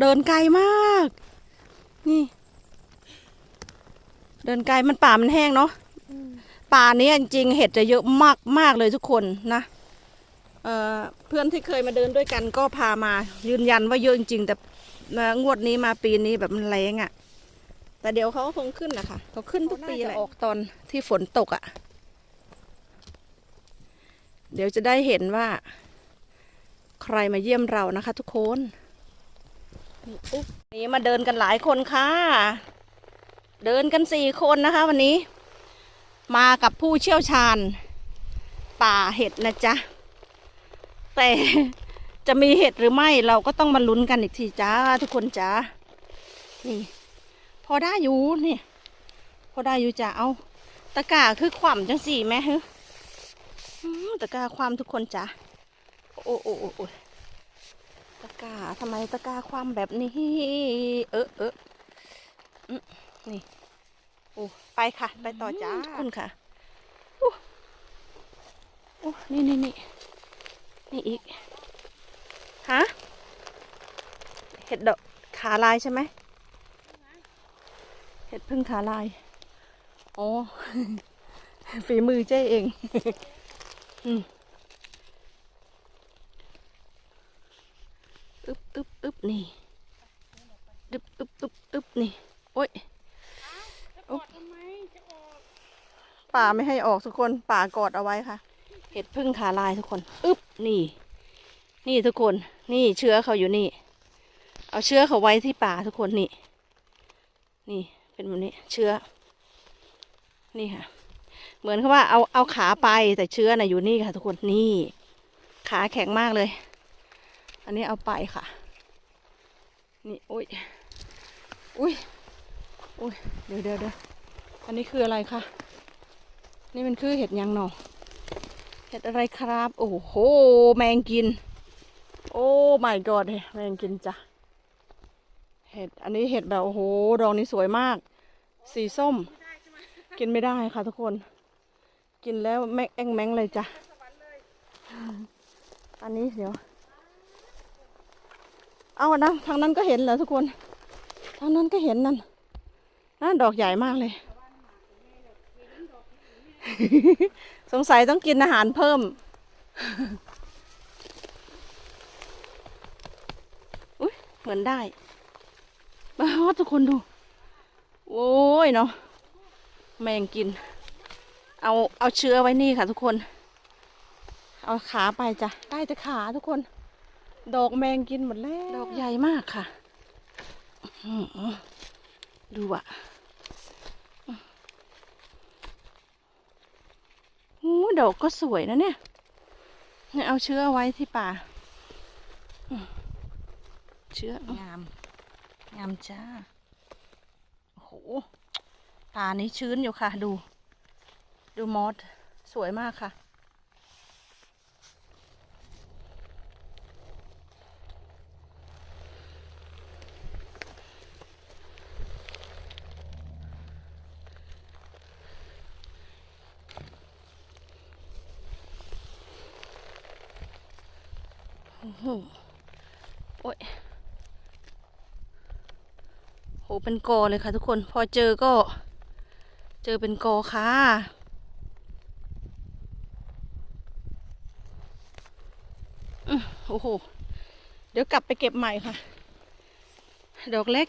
เดินไกลมาก นี่ เดินไกลมันป่ามันแห้งเนาะป่านี้จริงๆเห็ดจะเยอะมากมากเลยทุกคนนะเอ่อเพื่อนที่เคยมาเดินด้วยกันก็พามา ยืนยันว่าเยอะจริงๆแต่มางวดนี้มาปีนี้แบบมันแรงอะ่ะ แต่เดี๋ยวเขาก็คงขึ้นนะคะเขาขึ้นทุกปีแหละออกตอนที่ฝนตกอะ่ะ เดี๋ยวจะได้เห็นว่า ใครมาเยี่ยมเรานะคะ ทุกคน นี่มาเดินกันหลายคนค่ะ เดินกันสี่คนนะคะวันนี้ มากับผู้เชี่ยวชาญ ป่าเห็ดนะจ๊ะ แต่จะมีเห็ดหรือไม่เราก็ต้องมาลุ้นกันอีกทีจ้าทุกคนจ้านี่ พอได้อยู่นี่ พอได้อยู่จ้าเอาตะกร้าคือขวามจังสี่แม่ฮึอืมตะกร้าความทุกคนจ้าโอ้โอ้โอ้ กร้าทำไมตะกร้าความแบบนี้ เออเอออืมนี่โอ้ไปค่ะ ไปต่อจ้าทุกคนค่ะโอ้โอ้นี่นี่นี่นี่อีกฮะเห็ดดอกขาลายใช่ไหมเห็ดพึ่งขาลายอ๋อฝีมือเจ้เอง อืม อึบอึบอึบนี่อึบอึบอึบอึบนี่ โอ้ยจะกดทำไมจะออกป่าไม่ให้ออกทุกคนป่ากอดเอาไว้ค่ะ เห็ดพึ่งขาลายทุกคนอึบนี่ นี่ทุกคน นี่เชื้อเขาอยู่นี่ เอาเชื้อเขาไว้ที่ป่าทุกคนนี่ นี่เป็นแบบนี้เชื้อ นี่ค่ะ เหมือนกับว่าเอาเอาขาไปแต่เชื้อน่ะอยู่นี่ค่ะ ทุกคนนี่ ขาแข็งมากเลย อันนี้เอาไปค่ะ นี่อุ้ยอุ้ยอุ้ยเดี๋ยวเดี๋ยวเดี๋ยวอันนี้คืออะไรคะนี่มันคือเห็ดยังหนอเห็ดอะไรครับ โอ้โห แมงกิน โอ้ my god แมงกินจ้ะ เห็ด อันนี้เห็ดแบบโอ้โห ดอกนี้สวยมาก สีส้ม กินไม่ได้ค่ะทุกคน กินแล้วแม่งแองแมงเลยจ้ะ อันนี้เดี๋ยว เอาอะนะทางนั้นก็เห็นเหรอทุกคน ทางนั้นก็เห็นนั่นนั่นดอกใหญ่มากเลย สงสัยต้องกินอาหารเพิ่มอุ้ยเหมือนได้มาทุกคนดู โอ้ยเนาะแมงกิน เอาเอาเชื้อไว้นี่ค่ะทุกคน เอาขาไปจ้ะได้แต่ขาทุกคน ดอกแมงกินหมดแล้ว ดอกใหญ่มากค่ะอื้อหือดูอะโอ้ดอกก็สวยนะเนี่ย เนี่ยเอาเชื้อไว้ที่ป่าอืมเชื้องาม งามจ้า โอ้โห ป่านี้ชื้นอยู่ค่ะ ดู ดูมอส สวยมากค่ะ โอ้โหโอ้ยโหเป็นกอเลยค่ะทุกคน พอเจอก็ เจอเป็นกอค่ะโอ้โห เดี๋ยวกลับไปเก็บใหม่ค่ะ ดอกเล็ก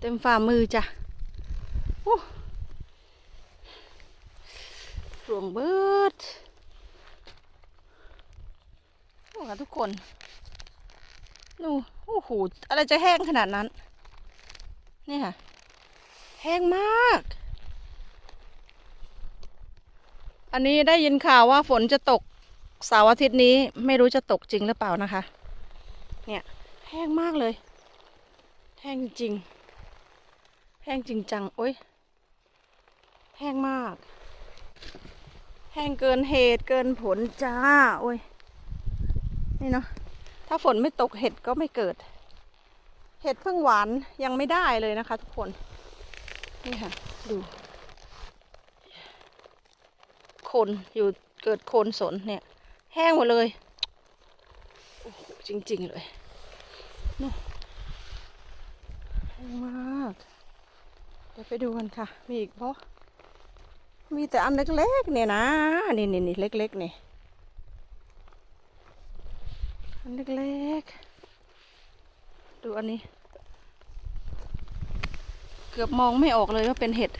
เต็มฝ่ามือจ้ะโอ้รวงเบิด โอ้ค่ะทุกคนนูโอ้โหอะไรจะแห้งขนาดนั้น นี่ค่ะ แห้งมาก อันนี้ได้ยินข่าวว่าฝนจะตกเสาร์อาทิตย์นี้ไม่รู้จะตกจริงหรือเปล่านะคะ เนี่ยแห้งมากเลย แห้งจริง แห้งจริงจัง โอ้ย แห้งมาก แห้งเกินเหตุเกินผลจ้า โอ้ย นี่เนาะถ้าฝนไม่ตกเห็ดก็ไม่เกิด เห็ดเพิ่งหวานยังไม่ได้เลยนะคะ ทุกคน นี่ค่ะ ดูโคนอยู่เกิดโคนสนเนี่ย แห้งหมดเลยโอ้โหจริง ๆ เลยนู่นแรงมาก เดี๋ยวไปดูกันค่ะ มีอีกเพราะมีแต่อันเล็กๆเนี่ยนะ นี่นี่นี่เล็กๆนี่ อันเล็กๆ ดูอันนี้ เกือบมองไม่ออกเลยว่าเป็นเห็ด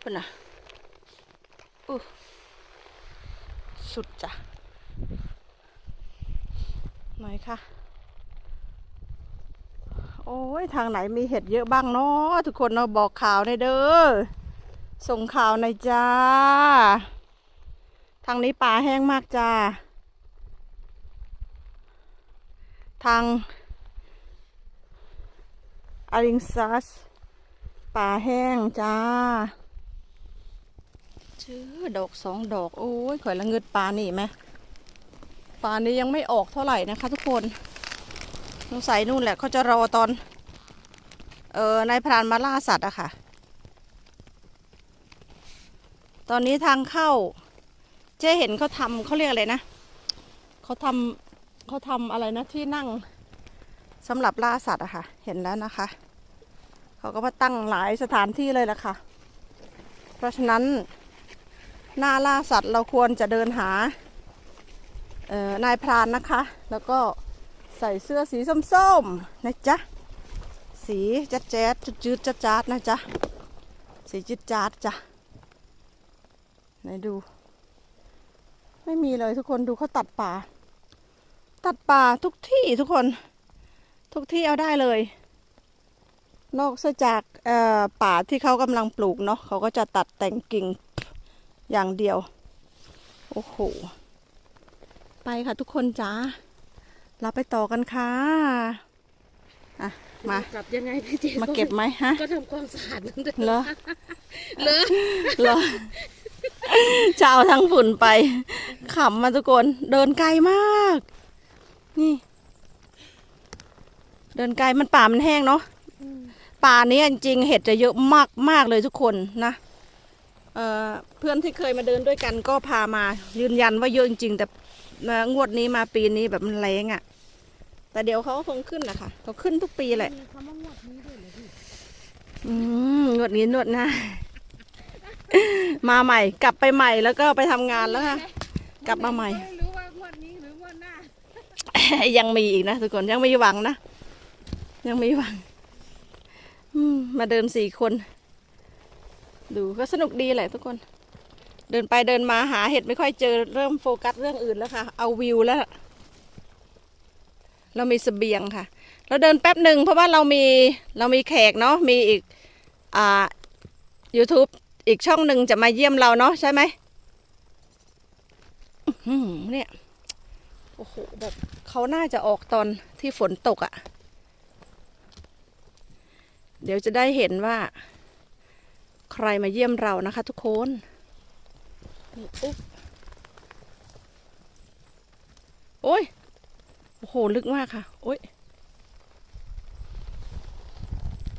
เป็นน่ะอู้สุดจ้ะไหนคะโอ้ยทางไหนมีเห็ดเยอะบ้างเนาะทุกคนเนาะบอกข่าวในเด้อส่งข่าวในจ้า ทางนี้ป่าแห้งมากจ้า ทางอาริงซัส ป่าแห้งจ้าชื่อดอกสองดอก โอ้ยข่อยละเงิดปลานี่ไหมปลานี้ยังไม่ออกเท่าไหร่นะคะ ทุกคนสงสัยนู่นแหละเขาจะรอตอน เออนายพรานมาล่าสัตว์อะค่ะ ตอนนี้ทางเข้า เจ๊เห็นเขาทำเขาเรียกอะไรนะเขาทำ เขาทำอะไรนะที่นั่งสำหรับล่าสัตว์อะค่ะ เห็นแล้วนะคะ เขาก็มาตั้งหลายสถานที่เลยละค่ะ เพราะฉะนั้นหน้าล่าสัตว์เราควรจะเดินหาเออนายพรานนะคะ แล้วก็ใส่เสื้อสีส้มๆนะจ๊ะ สีจัดแจ๊ดจุดจืดจัดจาดนะจ๊ะ สีจิดจาดจ้ะไหนดู ไม่มีเลยทุกคนดูเขาตัดป่า ตัดป่าทุกที่ทุกคน ทุกที่เอาได้เลย นอกจากเอ่อป่าที่เขากำลังปลูกเนาะเขาก็จะตัดแต่งกิ่งอย่างเดียว โอ้โห ไปค่ะทุกคนจ้าเราไปต่อกันค่ะอะมากลับยังไงพี่เจมาเก็บไหมฮะ ก็ทำความสะอาดนั่นเองเหรอเหรอเหรอจะเอาทั้งฝุ่นไปขำมาทุกคน เดินไกลมาก นี่ เดินไกลมันป่ามันแห้งเนาะป่านี้จริงๆเห็ดจะเยอะมากมากเลยทุกคนนะเอ่อเพื่อนที่เคยมาเดินด้วยกันก็พามา ยืนยันว่าเยอะจริงๆแต่เอ่องวดนี้มาปีนี้แบบมันแรงอะ่ะ แต่เดี๋ยวเขาก็คงขึ้นแหละค่ะเขาขึ้นทุกปีแหละมีคำว่างวดนี้ด้วยเหรอพี่อืมนวดนี้นวดหน้ามาใหม่ กลับไปใหม่แล้วก็ไปทำงานแล้วค่ะ กลับมาใหม่ ยังมีอีกนะทุกคนยังมีหวังนะ ยังมีหวังมาเดินสี่คน ดูก็สนุกดีแหละทุกคน เดินไปเดินมาหาเห็ดไม่ค่อยเจอเริ่มโฟกัสเรื่องอื่นแล้วค่ะ เอาวิวแล้วเรามีเสบียงค่ะ เราเดินแป๊บหนึ่งเพราะว่าเรามีเรามีแขกเนาะมีอีกอ่า YouTube อีกช่องหนึ่งจะมาเยี่ยมเราเนาะใช่ไหมเนี่ย โอ้โหแบบเขาน่าจะออกตอนที่ฝนตกอะ่ะ เดี๋ยวจะได้เห็นว่า ใครมาเยี่ยมเรานะคะทุกคนนี่อุ๊บโอ้ย โอ้โห ลึกมากค่ะ โอ้ย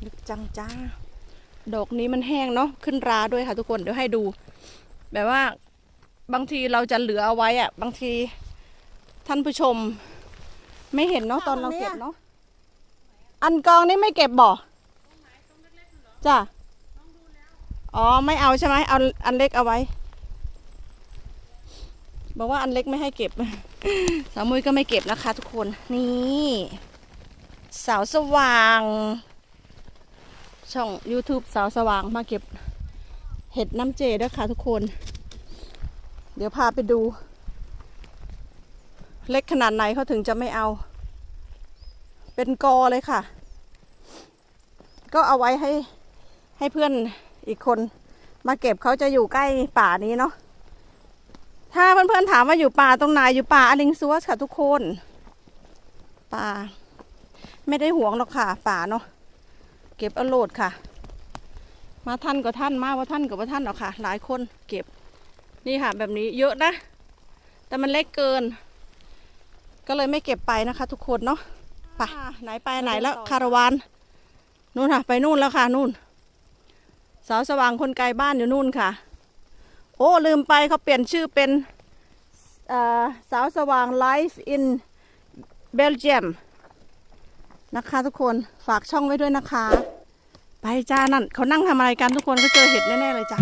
ลึกจังจ้า ดอกนี้มันแห้งเนาะ ขึ้นราด้วยค่ะทุกคน เดี๋ยวให้ดู แบบว่า บางทีเราจะเหลือเอาไว้อะบางที ท่านผู้ชม ไม่เห็นเนาะตอนเราเก็บเนาะอันกองนี่ไม่เก็บบ่จ้ะอ๋อไม่เอาใช่ไหมเอาอันเล็กเอาไว้ บอกว่าอันเล็กไม่ให้เก็บ สาวมุ้ยก็ไม่เก็บนะคะ ทุกคนนี่สาวสว่าง ช่อง YouTube สาวสว่างมาเก็บ เห็ดน้ำเจด้วยค่ะทุกคน เดี๋ยวพาไปดู เล็กขนาดไหนเขาถึงจะไม่เอา เป็นกอเลยค่ะ ก็เอาไว้ให้ให้เพื่อนอีกคนมาเก็บเขาจะอยู่ใกล้ป่านี้เนาะถ้าเพื่อนๆถามว่าอยู่ป่าตรงไหนอยู่ป่าอลิงซัวสค่ะทุกคน ป่า ไม่ได้ห่วงหรอกค่ะ ป่าเนาะเก็บเอโลดค่ะ มาท่านก็ท่านมาว่าท่านก็ว่าท่านหรอกค่ะ หลายคนเก็บนี่ค่ะแบบนี้เยอะนะ แต่มันเล็กเกิน ก็เลยไม่เก็บไปนะคะ ทุกคนเนาะไปไหนไปไหนแล้วคาราวานนู่นค่ะ ไปนู่นแล้วค่ะนู่นสาวสว่างคนไกลบ้านอยู่นู่นค่ะ โอ้ลืมไปเขาเปลี่ยนชื่อเป็นเอ่อสาวสว่างไลฟ์อินเบลเยียมนะคะทุกคนฝากช่องไว้ด้วยนะคะ ไปจ้านั่นเขานั่งทำอะไรกันทุกคนก็เจอเห็ดแน่ ๆ เลยจ้ะ